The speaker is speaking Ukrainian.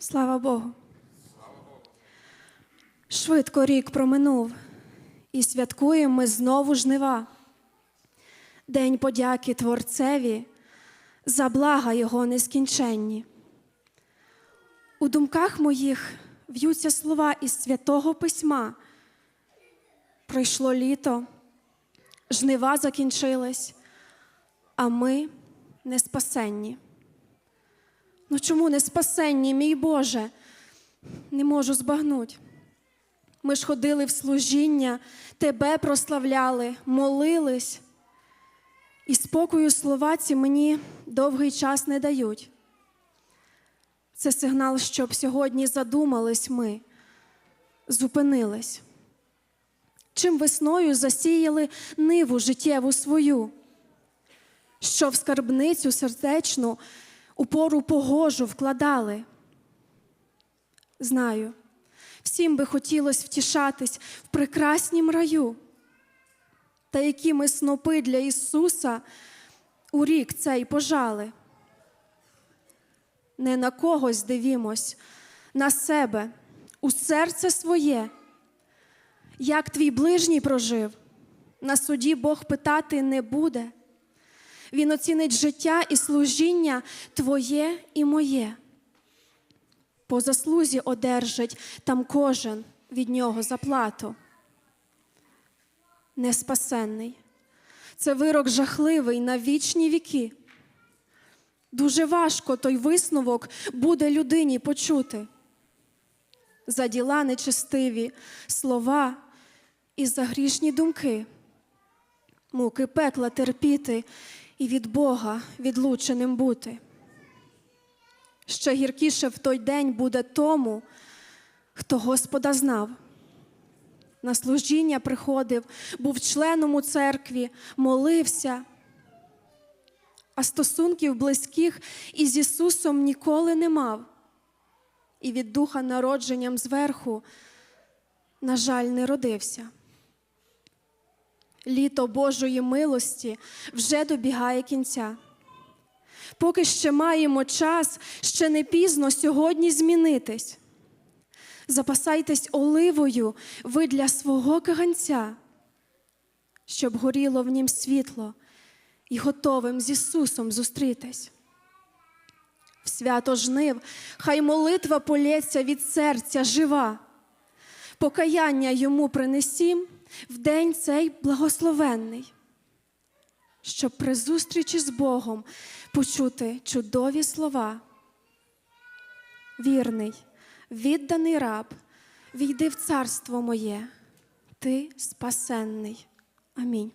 Слава Богу. Швидко рік проминув, і святкуємо ми знову жнива. День подяки Творцеві за блага Його нескінченні. У думках моїх в'ються слова із святого письма. Пройшло літо, жнива закінчились, а ми не спасенні. Ну чому не спасенні, мій Боже? Не можу збагнуть. Ми ж ходили в служіння, Тебе прославляли, молились. І спокою слова ці мені довгий час не дають. Це сигнал, щоб сьогодні задумались ми, зупинились. Чим весною засіяли ниву життєву свою, що в скарбницю сердечну у пору погожу вкладали. Знаю, всім би хотілося втішатись в прекраснім раю. Та які ми снопи для Ісуса у рік цей пожали. Не на когось дивімось, на себе, у серце своє. Як твій ближній прожив, на суді Бог питати не буде. Він оцінить життя і служіння твоє і моє. По заслузі одержить там кожен від нього заплату. Неспасенний. Це вирок жахливий на вічні віки. Дуже важко той висновок буде людині почути. За діла нечестиві, слова і за грішні думки, муки пекла терпіти і від Бога відлученим бути. Ще гіркіше в той день буде тому, хто Господа знав. На служіння приходив, був членом у церкві, молився, а стосунків близьких із Ісусом ніколи не мав. І від духа народженням зверху, на жаль, не родився. Літо Божої милості вже добігає кінця. Поки ще маємо час, ще не пізно сьогодні змінитись. Запасайтесь оливою ви для свого каганця, щоб горіло в нім світло і готовим з Ісусом зустрітись. В свято жнив, хай молитва полється від серця жива, покаяння йому принесім в день цей благословенний, щоб при зустрічі з Богом почути чудові слова. Вірний, відданий раб, війди в царство моє, ти спасенний. Амінь.